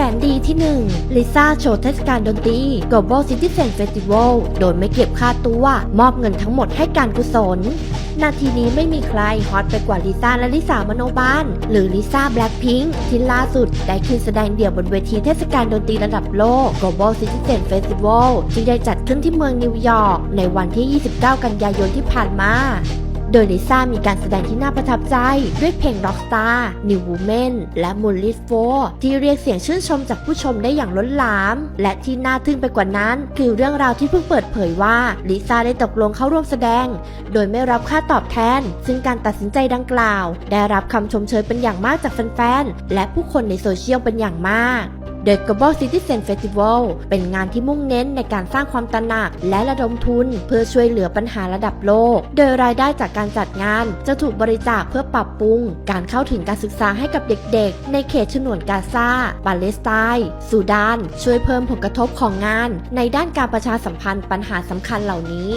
แสนดีที่1ลิซ่าโชว์เทศกาลดนตรี Global Citizen Festival โดยไม่เก็บค่าตัว มอบเงินทั้งหมดให้การกุศล นาทีนี้ไม่มีใครฮอตไปกว่าลิซ่าและลิสามโนบาลหรือลิซ่าแบล็ p พิง k ที่ล่าสุดได้ขึ้นแสดงเดี่ยวบนเวทีเทศกาลดนตรีระดับโลก Global Citizen Festival ที่ได้จัดขึ้นที่เมืองนิวยอร์กในวันที่ 29 กันยายนที่ผ่านมา โดยลิซ่ามีการแสดงที่น่าประทับใจ ด้วยเพลง Rockstar New Woman และ Moonlit 4ที่เรียกเสียงชื่นชมจากผู้ชมได้อย่างล้นหลาม และที่น่าทึ่งไปกว่านั้น คือเรื่องราวที่เพิ่งเปิดเผยว่าลิซ่าได้ตกลงเข้าร่วมแสดง โดยไม่รับค่าตอบแทน ซึ่งการตัดสินใจดังกล่าว ได้รับคำชมเชยเป็นอย่างมากจากแฟนๆและผู้คนในโซเชียลเป็นอย่างมาก The Global Citizen Festival เป็นงานที่มุ่งเน้นในการสร้างความตระหนัก และระดมทุน เพื่อช่วยเหลือปัญหาระดับโลก โดยรายได้จากการจัดงานจะถูกบริจาคเพื่อปรับปรุง การเข้าถึงการศึกษาให้กับเด็กๆ ในเขตฉนวนกาซา ปาเลสไตน์ซูดาน ช่วยเพิ่มผลกระทบของงาน ในด้านการประชาสัมพันธ์ปัญหาสำคัญเหล่านี้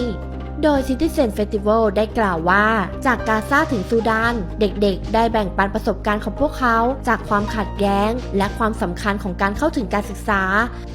โดย Citizen Festival ได้กล่าวว่า จากกาซาถึงซูดาน เด็กๆ ได้แบ่งปันประสบการณ์ของพวกเขา จากความขัดแย้ง และความสำคัญของการเข้าถึงการศึกษา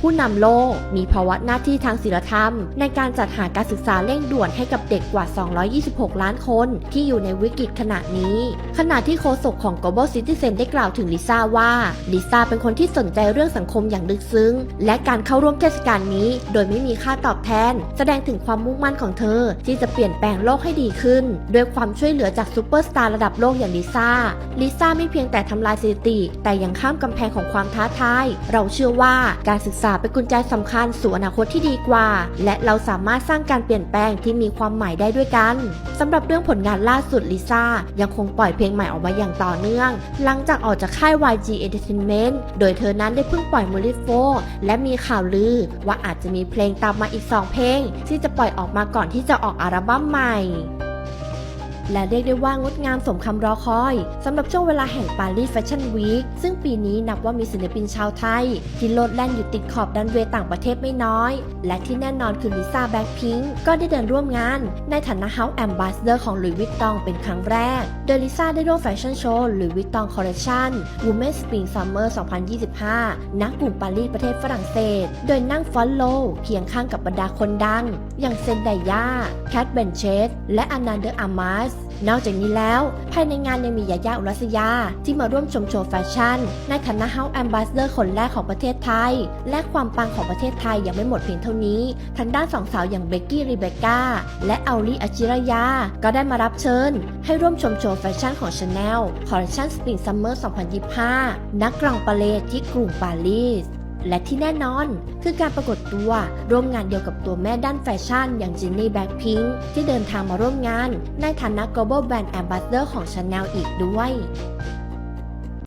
ผู้นำโลกมีภาวะหน้าที่ทางศีลธรรม ในการจัดหาการศึกษาเร่งด่วนให้กับเด็กกว่า 226 ล้านคนที่อยู่ในวิกฤตขณะนี้ ขณะที่โฆษกของ Global Citizen ได้กล่าวถึงลิซ่าว่าลิซ่าเป็นคนที่สนใจเรื่องสังคมอย่างลึกซึ้ง และการเข้าร่วมเทศกาลนี้ โดยไม่มีค่าตอบแทน แสดงถึงความมุ่งมั่นของเธอที่จะเปลี่ยนแปลงโลกให้ดีขึ้น ด้วยความช่วยเหลือจากซูเปอร์สตาร์ระดับโลกอย่างลิซ่า ลิซ่าไม่เพียงแต่ทำลายสถิติ แต่ยังข้ามกำแพงของความท้าทาย เราเชื่อว่าการศึกษาเป็นกุญแจสำคัญสู่อนาคตที่ดีกว่า และเราสามารถสร้างการเปลี่ยนแปลงที่มีความหมายได้ด้วยกันสำหรับเรื่องผลงานล่าสุดลิซ่ายังคงปล่อยเพลงใหม่ออกมาอย่างต่อเนื่อง หลังจากออกจากค่าย YG Entertainment โดยเธอนั้นได้เพิ่งปล่อยมูลิโฟและมีข่าวลือว่าอาจจะมีเพลงตามมาอีก 2 เพลง ที่จะปล่อยออกมาก่อนที่จะออกออกอัลบั้มใหม่ และเรียกได้ว่างดงามสมคำรอคอยสำหรับช่วงเวลาแห่งปารีสแฟชั่นวีคซึ่งปีนี้นับว่ามีศิลปินชาวไทย ที่โลดแล่นอยู่ติดขอบดันเวต่างประเทศไม่น้อย และที่แน่นอนคือลิซ่าแบ็คพิงก็ได้เดินร่วมงาน ในฐานะ House Ambassador ของหลุยส์วิตตองเป็นครั้งแรก โดยลิซ่าได้ร่วมแฟชั่นโชว์หลุยส์วิตตองคอลเลคชั่น Women Spring Summer 2025ณกรุงปารีสประเทศฝรั่งเศส โดยนั่งฟอนโลเคียงข้างกับบรรดาคนดัง อย่างเซนไดยาแคทเบนเชสและอนันเดอร์อามาส นอกจากนี้แล้ว ภายในงานยังมียายาอุรัสยา ที่มาร่วมชมโชว์แฟชั่น ในฐานะ House Ambassador คนแรกของประเทศไทย และความปังของประเทศไทยยังไม่หมดเพียงเท่านี้ ทางด้านสองสาวอย่างเบกกี้รีเบคก้าและอัลลี่อาจิรยา ก็ได้มารับเชิญ ให้ร่วมชมโชว์แฟชั่นของ Chanel คอลเลคชัน Spring Summer 2025 นักกรองปาเลที่กรุงปารีส และที่แน่นอนคือการปรากฏตัวร่วมงานเดียวกับตัวแม่ด้านแฟชั่น อย่างจินนี่แบ็คพิงที่เดินทางมาร่วมงาน ในฐานะ Global Brand Ambassador ของ Chanel อีกด้วย